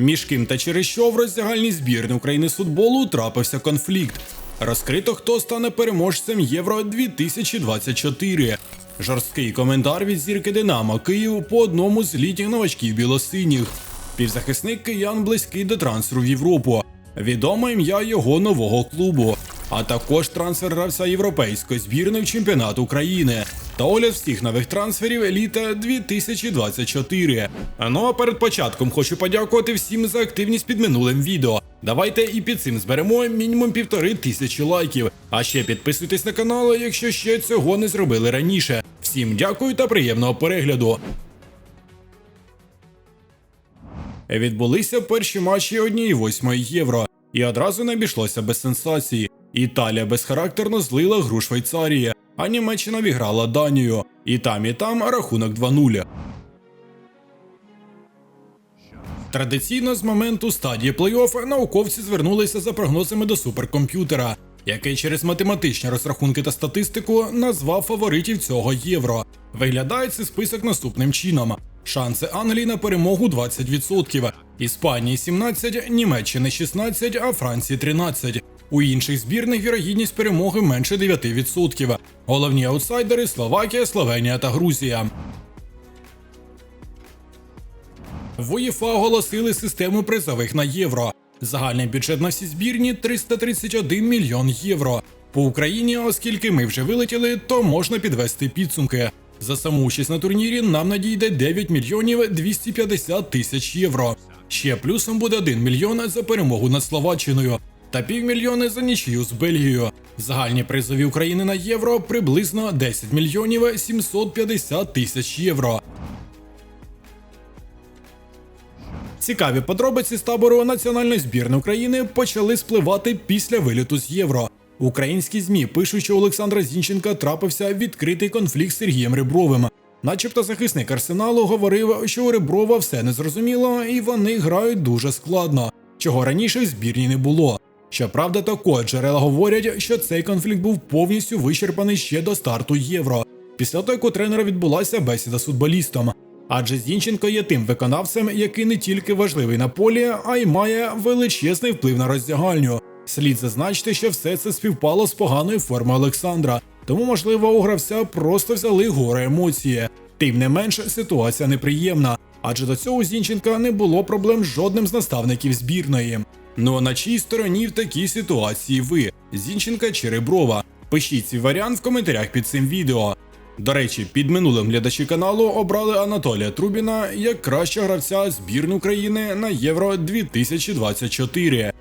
Між ким та через що в роздягальній збірні України з футболу трапився конфлікт. Розкрито, хто стане переможцем Євро 2024. Жорсткий коментар від зірки Динамо Київ по одному з літніх новачків білосиніх. Півзахисник киян близький до трансферу в Європу. Відоме ім'я його нового клубу, а також трансфер гравця європейської збірної в чемпіонат України та огляд всіх нових трансферів літа 2024. Ну а перед початком хочу подякувати всім за активність під минулим відео. Давайте і під цим зберемо мінімум півтори тисячі лайків. А ще підписуйтесь на канал, якщо ще цього не зробили раніше. Всім дякую та приємного перегляду. Відбулися перші матчі однієї восьмої євро, і одразу не обійшлося без сенсації. Італія безхарактерно злила гру Швейцарії, а Німеччина віграла Данію. І там, і там рахунок 2-0. Традиційно з моменту стадії плей-офф науковці звернулися за прогнозами до суперкомп'ютера, який через математичні розрахунки та статистику назвав фаворитів цього євро. Виглядає цей список наступним чином: шанси Англії на перемогу 20%, Іспанії 17%, Німеччини 16%, а Франції 13%. У інших збірних вірогідність перемоги менше 9%. Головні аутсайдери Словакія, Словенія та Грузія. В УЄФА оголосили систему призових на євро. Загальний бюджет на всі збірні 331 мільйон євро. По Україні, оскільки ми вже вилетіли, то можна підвести підсумки. За саму участь на турнірі нам надійде 9 мільйонів 250 тисяч євро. Ще плюсом буде 1 мільйон за перемогу над Словаччиною та півмільйони за нічию з Бельгією. Загальні призові України на євро приблизно 10 мільйонів 750 тисяч євро. Цікаві подробиці з табору національної збірної України почали спливати після виліту з євро. Українські змі пишуть, що Олександра Зінченка трапився відкритий конфлікт з Сергієм Ребровим. Начебто захисник арсеналу говорив, що у Реброва все незрозуміло і вони грають дуже складно, чого раніше в збірні не було. Щоправда, також джерела говорять, що цей конфлікт був повністю вичерпаний ще до старту євро. Після того, як у тренера відбулася бесіда з футболістом. Адже Зінченко є тим виконавцем, який не тільки важливий на полі, а й має величезний вплив на роздягальню. Слід зазначити, що все це співпало з поганою формою Олександра, тому, можливо, у гравця просто взяли горе емоції. Тим не менш, ситуація неприємна, адже до цього Зінченка не було проблем з жодним з наставників збірної. Ну а на чій стороні в такій ситуації ви? Зінченка чи Реброва? Пишіть свій варіант в коментарях під цим відео. До речі, під минулим глядачі каналу обрали Анатолія Трубіна як кращого гравця збірної України на Євро 2024.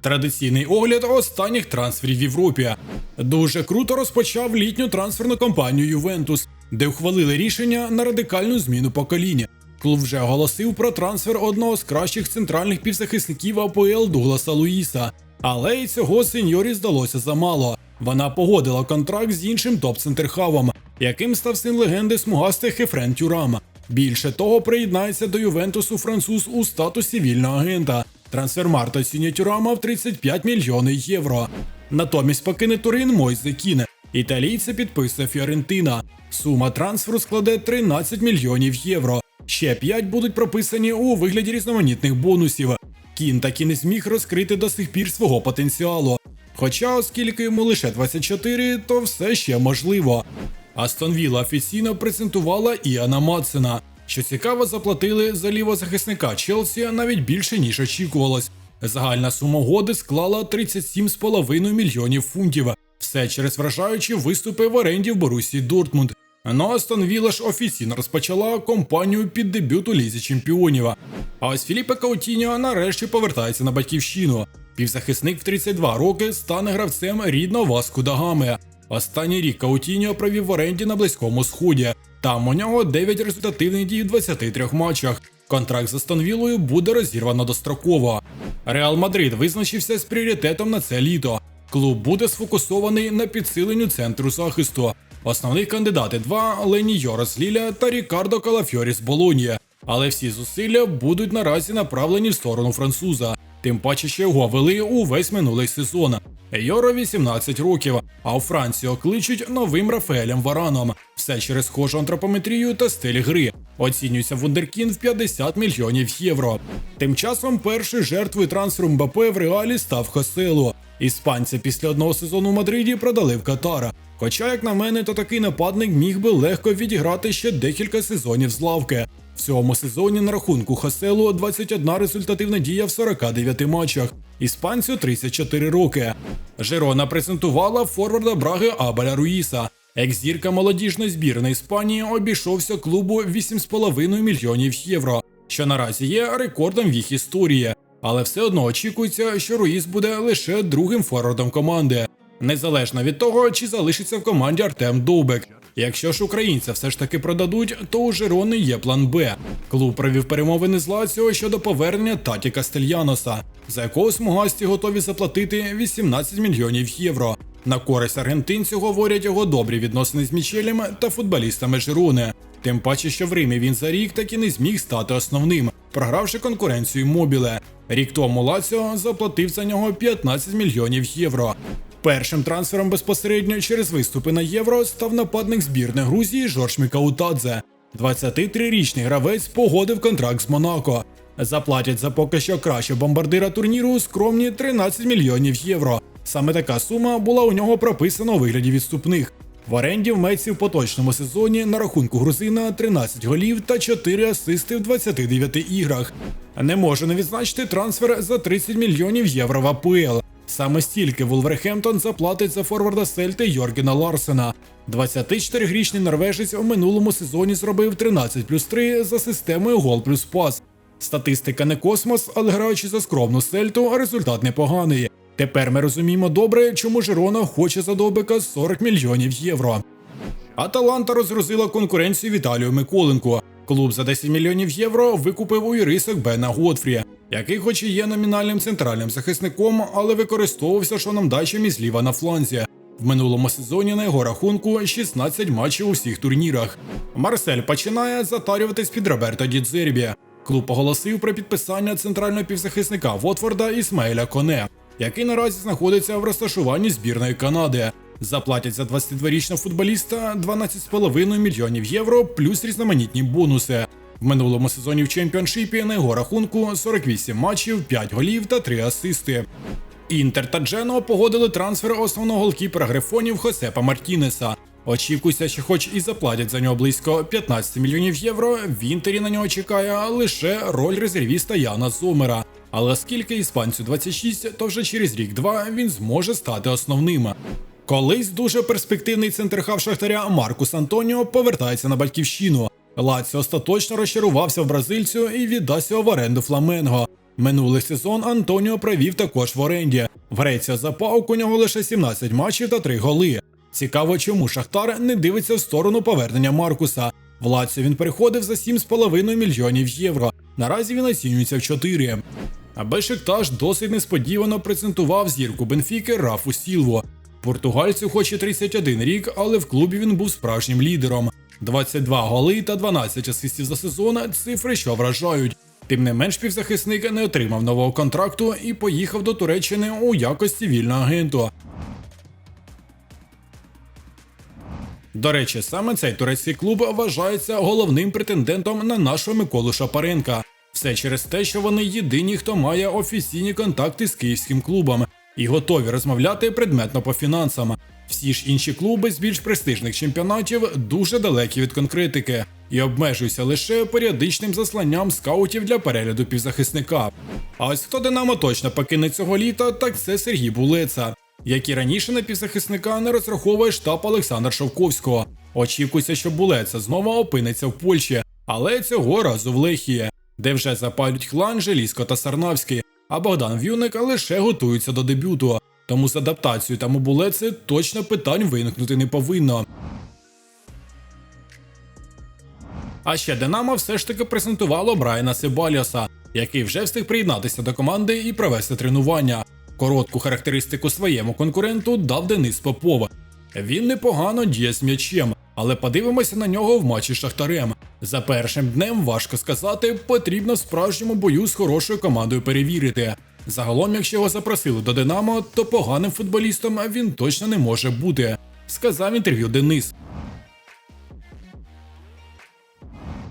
Традиційний огляд останніх трансферів в Європі. Дуже круто розпочав літню трансферну кампанію Ювентус, де ухвалили рішення на радикальну зміну покоління. Клуб вже оголосив про трансфер одного з кращих центральних півзахисників АПЛ Дугласа Луїса. Але й цього сеньорі здалося замало. Вона погодила контракт з іншим топ-центрхавом, яким став син легенди смугастих Хефрен Тюрам. Більше того, приєднається до Ювентусу француз у статусі вільного агента. Трансфермарт оцінює Тюрама в 35 мільйонів євро. Натомість покине Турин Мойзе Кіне. Італійця підписує Фіорентина. Сума трансферу складе 13 мільйонів євро. Ще 5 будуть прописані у вигляді різноманітних бонусів. Кін таки не зміг розкрити до сих пір свого потенціалу. Хоча, оскільки йому лише 24, то все ще можливо. Астон Вілла офіційно презентувала Іана Мадсена. Що цікаво, заплатили за лівозахисника Челсі навіть більше ніж очікувалось. Загальна сума угоди склала 37,5 мільйонів фунтів. Все через вражаючі виступи в оренді в Борусі Дортмунд. Ну Астон Вілла ж офіційно розпочала кампанію під дебют у лізі чемпіонів. А ось Філіппе Каутіньо нарешті повертається на батьківщину. Півзахисник в 32 роки стане гравцем рідного Васку Дагами. Останній рік Каутіньо провів в оренді на Близькому Сході. Там у нього 9 результативних дій в 23 матчах. Контракт з Астон Віллою буде розірвано достроково. Реал Мадрид визначився з пріоритетом на це літо. Клуб буде сфокусований на підсиленню центру захисту. Основних кандидати два Лені Йорос Ліля та Рікардо Калафьорі з Болоні. Але всі зусилля будуть наразі направлені в сторону француза. Тим паче, що його вели увесь минулий сезон. Йоро 18 років, а у Францію кличуть новим Рафаелем Вараном. Все через схожу антропометрію та стиль гри. Оцінюється вундеркін в 50 мільйонів євро. Тим часом першою жертвою трансферу Мбапе в реалі став Хосело. Іспанця після одного сезону в Мадриді продали в Катара. Хоча, як на мене, то такий нападник міг би легко відіграти ще декілька сезонів з лавки. В цьому сезоні на рахунку Хоселу 21 результативна дія в 49 матчах. Іспанцю 34 роки. Жерона презентувала форварда Браги Абеля Руїса. Екс-зірка молодіжної збірної Іспанії обійшовся клубу 8,5 мільйонів євро, що наразі є рекордом в їх історії. Але все одно очікується, що Руїс буде лише другим форвардом команди, незалежно від того, чи залишиться в команді Артем Довбек. Якщо ж українця все ж таки продадуть, то у Жерони є план Б. Клуб провів перемовини з Лаціо щодо повернення Таті Кастельяноса, за якого смугасті готові заплатити 18 мільйонів євро. На користь аргентинцю говорять його добрі відносини з Мічелем та футболістами Жерони. Тим паче, що в Римі він за рік так і не зміг стати основним, програвши конкуренцію Мобіле. Рік тому Лаціо заплатив за нього 15 мільйонів євро. Першим трансфером безпосередньо через виступи на євро став нападник збірної Грузії Жорж Мікаутадзе. 23-річний гравець погодив контракт з Монако. Заплатять за поки що краще бомбардира турніру скромні 13 мільйонів євро. Саме така сума була у нього прописана у вигляді відступних. В оренді в Меці в поточному сезоні на рахунку грузина 13 голів та 4 асисти в 29 іграх. Не можу не відзначити трансфер за 30 мільйонів євро в АПЛ. Саме стільки Вулверхемптон заплатить за форварда Сельти Йоргена Ларсена. 24-річний норвежець у минулому сезоні зробив 13 плюс 3 за системою гол плюс пас. Статистика не космос, але граючи за скромну сельту, результат непоганий. Тепер ми розуміємо добре, чому Жирона хоче за Довбека 40 мільйонів євро. Аталанта розгрузила конкуренцію Віталію Миколенку. Клуб за 10 мільйонів євро викупив у юрисок Бена Готфрі, який, хоч і є номінальним центральним захисником, але використовувався шоном дачем із ліва на фланзі. В минулому сезоні на його рахунку 16 матчів у всіх турнірах. Марсель починає затарюватись під Роберто Дідзербі. Клуб оголосив про підписання центрального півзахисника Вотфорда Ісмаїля Коне, який наразі знаходиться в розташуванні збірної Канади. Заплатять за 22-річного футболіста 12,5 мільйонів євро плюс різноманітні бонуси. В минулому сезоні в чемпіоншипі на його рахунку 48 матчів, 5 голів та 3 асисти. Інтер та Джено погодили трансфер основного голкіпера грифонів Хосепа Мартінеса. Очікується, що хоч і заплатять за нього близько 15 мільйонів євро, в інтері на нього чекає лише роль резервіста Яна Зомера. Але оскільки іспанцю 26, то вже через рік-два він зможе стати основним. Колись дуже перспективний центрхав Шахтаря Маркус Антоніо повертається на батьківщину. Лаціо остаточно розчарувався в бразильцю і його в оренду Фламенго. Минулий сезон Антоніо провів також в оренді. В Греція запаук у нього лише 17 матчів та 3 голи. Цікаво, чому Шахтар не дивиться в сторону повернення Маркуса. В Лаціо він переходив за 7,5 мільйонів євро. Наразі він оцінюється в 4. А Бешикташ досить несподівано презентував зірку Бенфіки Рафу Сілву. Португальцю хоч і 31 рік, але в клубі він був справжнім лідером. 22 голи та 12 асистів за сезон цифри, що вражають. Тим не менш, півзахисник не отримав нового контракту і поїхав до Туреччини у якості вільного агенту. До речі, саме цей турецький клуб вважається головним претендентом на нашого Миколу Шапаренка. Все через те, що вони єдині, хто має офіційні контакти з київським клубом і готові розмовляти предметно по фінансам. Всі ж інші клуби з більш престижних чемпіонатів дуже далекі від конкретики і обмежуються лише періодичним засланням скаутів для перегляду півзахисника. А ось хто Динамо точно покине цього літа, так це Сергій Булеца, і раніше на півзахисника не розраховує штаб Олександра Шовковського. Очікується, що Булеца знову опиниться в Польщі, але цього разу в Лехії, де вже запалюють хлан Желізко та Сарнавський, а Богдан В'юник лише готується до дебюту. Тому з адаптацією та Мобулеці точно питань виникнути не повинно. А ще Динамо все ж таки презентувало Брайана Себаліоса, який вже встиг приєднатися до команди і провести тренування. Коротку характеристику своєму конкуренту дав Денис Попов. Він непогано діє з м'ячем, але подивимося на нього в матчі з Шахтарем. За першим днем важко сказати, потрібно в справжньому бою з хорошою командою перевірити. Загалом, якщо його запросили до Динамо, то поганим футболістом він точно не може бути, сказав інтерв'ю Денис.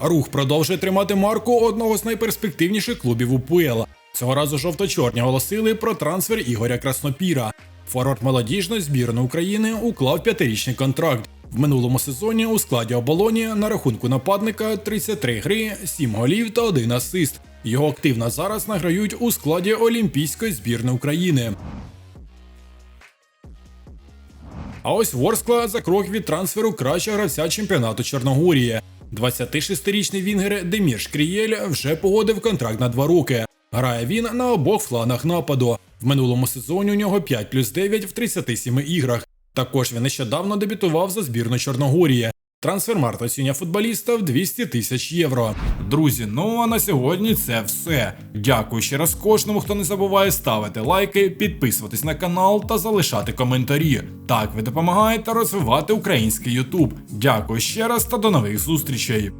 Рух продовжує тримати марку одного з найперспективніших клубів УПЛ. Цього разу жовто-чорні оголосили про трансфер Ігоря Краснопіра. Форвард молодіжної збірної України уклав п'ятирічний контракт. В минулому сезоні у складі оболоні на рахунку нападника 33 гри, 7 голів та 1 асист. Його активно зараз награють у складі Олімпійської збірної України. А ось Ворскла за крок від трансферу кращого гравця чемпіонату Чорногорії. 26-річний вінгер Демір Шкрієль вже погодив контракт на два роки. Грає він на обох фланах нападу. В минулому сезоні у нього 5 плюс 9 в 37 іграх. Також він нещодавно дебютував за збірну Чорногорії. Трансфермарт оцінює футболіста в 200 тисяч євро. Друзі, ну а на сьогодні це все. Дякую ще раз кожному, хто не забуває ставити лайки, підписуватись на канал та залишати коментарі. Так ви допомагаєте розвивати український Ютуб. Дякую ще раз та до нових зустрічей.